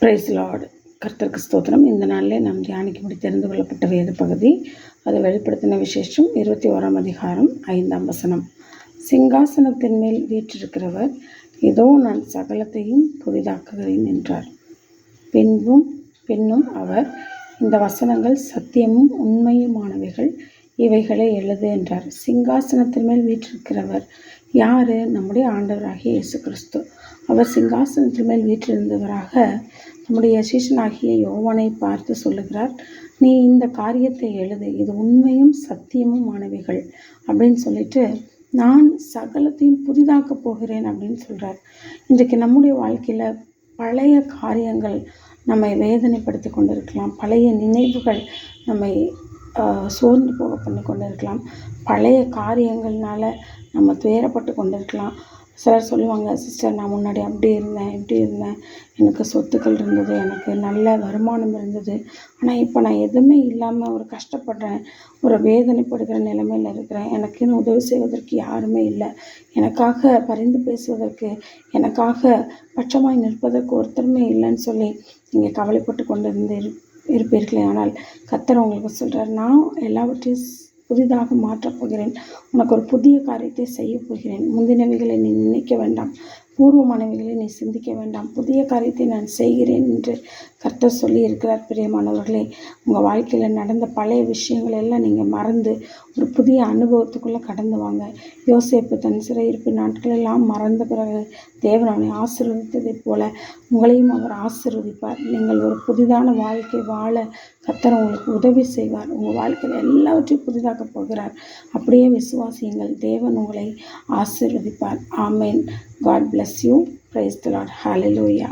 Price Lord கர்த்தருக்கு ஸ்தோத்திரம். இந்த நாளிலே நாம் தியானிக்கும்படி தெரிந்து கொள்ளப்பட்ட வேத பகுதி. அது வெளிப்படுத்தின விசேஷம் இருபத்தி ஓராம் அதிகாரம் ஐந்தாம் வசனம். சிங்காசனத்தின் மேல் வீற்றிருக்கிறவர் இதோ நான் சகலத்தையும் புதிதாக்குகிறேன் என்றார். பின்பும் பின்னும் அவர் இந்த வசனங்கள் சத்தியமும் உண்மையுமானவைகள். இவைகளை எழுது என்றார். சிங்காசனத்தின் மேல் வீற்றிருக்கிறவர் யார்? நம்முடைய ஆண்டவராகிய இயேசு கிறிஸ்து அவர் சிங்காசனத்தின் மேல் வீற்றிருந்தவராக நம்முடைய சிஷனாகிய யோவானை பார்த்து சொல்லுகிறார் நீ இந்த காரியத்தை எழுது. இது உண்மையும் சத்தியமும் மாணவிகள் அப்படின்னு சொல்லிட்டு நான் சகலத்தையும் புதிதாக்க போகிறேன் அப்படின்னு சொல்கிறார் இன்றைக்கு நம்முடைய வாழ்க்கையில் பழைய காரியங்கள் நம்மை வேதனைப்படுத்தி கொண்டிருக்கலாம். பழைய நினைவுகள் நம்மை சோர்ந்து போக பண்ணி கொண்டு இருக்கலாம் பழைய காரியங்கள்னால நம்ம துயரப்பட்டு கொண்டு இருக்கலாம் சிலர் சொல்லுவாங்க சிஸ்டர் நான் முன்னாடி அப்படி இருந்தேன் இப்படி இருந்தேன். எனக்கு சொத்துக்கள் இருந்தது எனக்கு நல்ல வருமானம் இருந்தது. ஆனால் இப்போ நான் எதுவுமே இல்லாமல் ஒரு கஷ்டப்படுறேன் ஒரு வேதனைப்படுகிற நிலைமையில் இருக்கிறேன். எனக்குன்னு உதவி செய்வதற்கு யாருமே இல்லை. எனக்காக பரிந்து பேசுவதற்கு எனக்காக பட்சமாய் நிற்பதற்கு ஒருத்தருமே இல்லைன்னு சொல்லி நீங்கள் கவலைப்பட்டு கொண்டு இருந்து இருப்பீர்களே. ஆனால் கத்தர் உங்களுக்கு சொல்கிறார் நான் எல்லாவற்றையும் புதிதாக மாற்றப் போகிறேன். உனக்கு ஒரு புதிய காரியத்தை செய்ய போகிறேன். முந்தினவைகளை நீ நினைக்க வேண்டாம். பூர்வமானவைகளை நீ சிந்திக்க வேண்டாம். புதிய காரியத்தை நான் செய்கிறேன் என்று கர்த்தர் சொல்லி இருக்கிறார் பிரியமானவர்களே உங்கள் வாழ்க்கையில் நடந்த பழைய விஷயங்கள் எல்லாம் நீங்கள் மறந்து ஒரு புதிய அனுபவத்துக்குள்ளே கடந்து வாங்க. யோசிப்பு தன் சிறையிருப்பு நாட்களெல்லாம் மறந்த பிறகு தேவன் அவனை ஆசீர்வதித்ததைப் போல உங்களையும் அவர் ஆசீர்வதிப்பார். நீங்கள் ஒரு புதிதான வாழ்க்கை வாழ கத்தர் உங்களுக்கு உதவி செய்வார். உங்கள் வாழ்க்கையில் எல்லாவற்றையும் புதிதாக்க போகிறார். அப்படியே விசுவாசியுங்கள். தேவன் உங்களை ஆசீர்வதிப்பார். ஆமேன். God bless you praise the Lord hallelujah